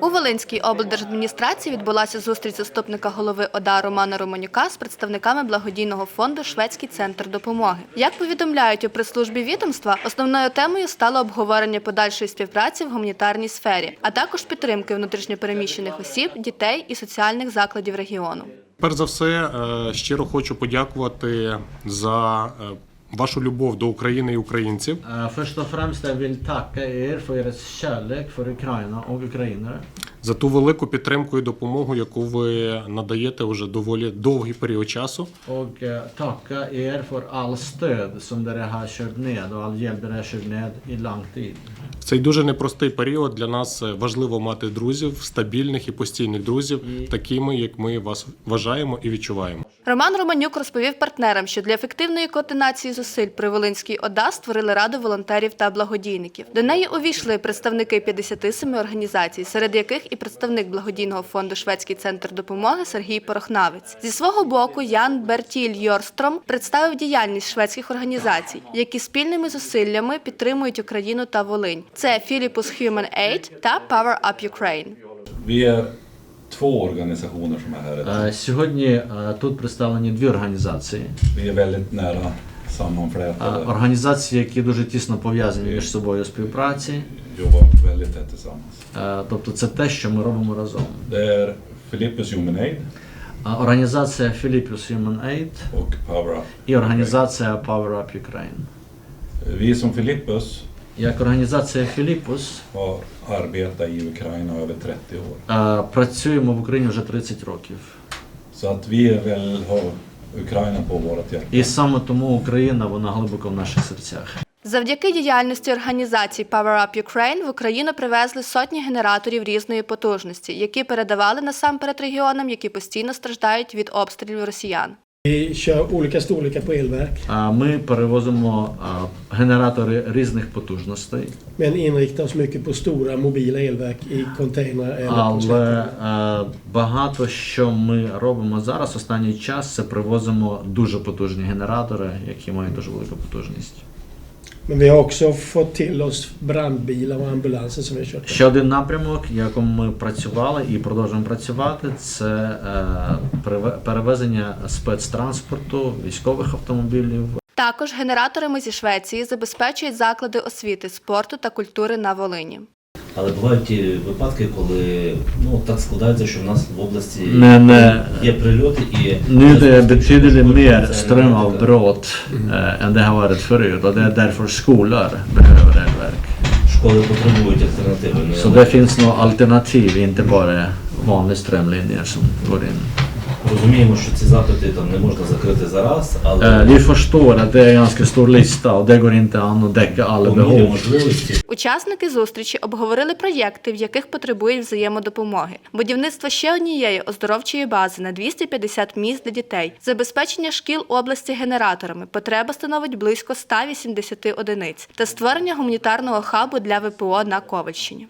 У Волинській облдержадміністрації відбулася зустріч заступника голови ОДА Романа Романюка з представниками благодійного фонду Шведський центр допомоги. Як повідомляють у прес-службі відомства, основною темою стало обговорення подальшої співпраці в гуманітарній сфері, а також підтримки внутрішньопереміщених осіб, дітей і соціальних закладів регіону. Перш за все, е, щиро хочу подякувати за е, вашу любов до України і українців. Eh, Först och främst vill tacka er för er kärlek för Ukraina och ukrainare. За ту велику підтримку і допомогу, яку ви надаєте вже доволі довгий період часу. Och eh, tacka er för all stöd som dere har kört ned och all hjälp dere har kört ned i lång tid. В цей дуже непростий період для нас е, важливо мати друзів, стабільних і постійних друзів, такими, як ми вас вважаємо і відчуваємо. Роман Романюк розповів партнерам, що для ефективної координації зусиль при Волинській ОДА створили раду волонтерів та благодійників. До неї увійшли представники 57 організацій, серед яких і представник благодійного фонду Шведський центр допомоги Сергій Порохнавець. Зі свого боку Ян Бертіль Йорстром представив діяльність шведських організацій, які спільними зусиллями підтримують Україну та Волинь. Це Philippus Human Aid та Power Up Ukraine. Е, Сьогодні е, тут представлені дві організації. Е, sammanflätade, Організації, які дуже тісно пов'язані між собою співпраці. jobbar väldigt tätt tillsammans. Е, Тобто це те, що ми робимо разом. Det är Philippus Human Aid Е, Організація Philippus Human Aid och Power Up. і організація Power Up Ukraine. Vi som Philippus Як організація Philippus har arbetat i Ukraina över 30 år. е, працюємо в Україні вже 30 років. Så att vi är väl, har Ukraina på. І саме тому Україна вона глибоко в наших серцях. Завдяки діяльності організації Power Up Ukraine в Україну привезли сотні генераторів різної потужності, які передавали насамперед регіонам, які постійно страждають від обстрілів росіян. Vi kör olika storlekar på elverk, А Ми перевозимо генератори різних потужностей, men inriktar oss mycket på stora mobila elverk i containrar eller але е, багато що ми робимо зараз. Останній час це привозимо дуже потужні генератори, які мають дуже велику потужність. Men vi har också fått till oss brandbilar och ambulanser som vi har kört. Ще один напрямок, якому ми працювали і продовжуємо працювати, це е, перевезення спецтранспорту, військових автомобілів, Також генераторами зі Швеції забезпечують заклади освіти, спорту та культури на Волині. Але бувають ті випадки, коли ну так складається, що в нас в області Men, eh, є прильоти і Nu är det betydligt mer strömavbrott eh, än det har varit förut och det är därför skolor behöver elverk. школи потребують альтернативи. Ну, Så det finns nog alternativ, inte bara vanliga strömlinjer som går in. Розуміємо, що ці запити там не можна закрити зараз, але Vi förstår att det är en ganska stor lista och det går inte an att täcka alla по мірі behov. можливості Учасники зустрічі обговорили проєкти, в яких потребують взаємодопомоги, будівництво ще однієї оздоровчої бази на 250 місць для дітей, забезпечення шкіл області генераторами. Потреба становить близько 180 одиниць та створення гуманітарного хабу для ВПО на Ковальщині.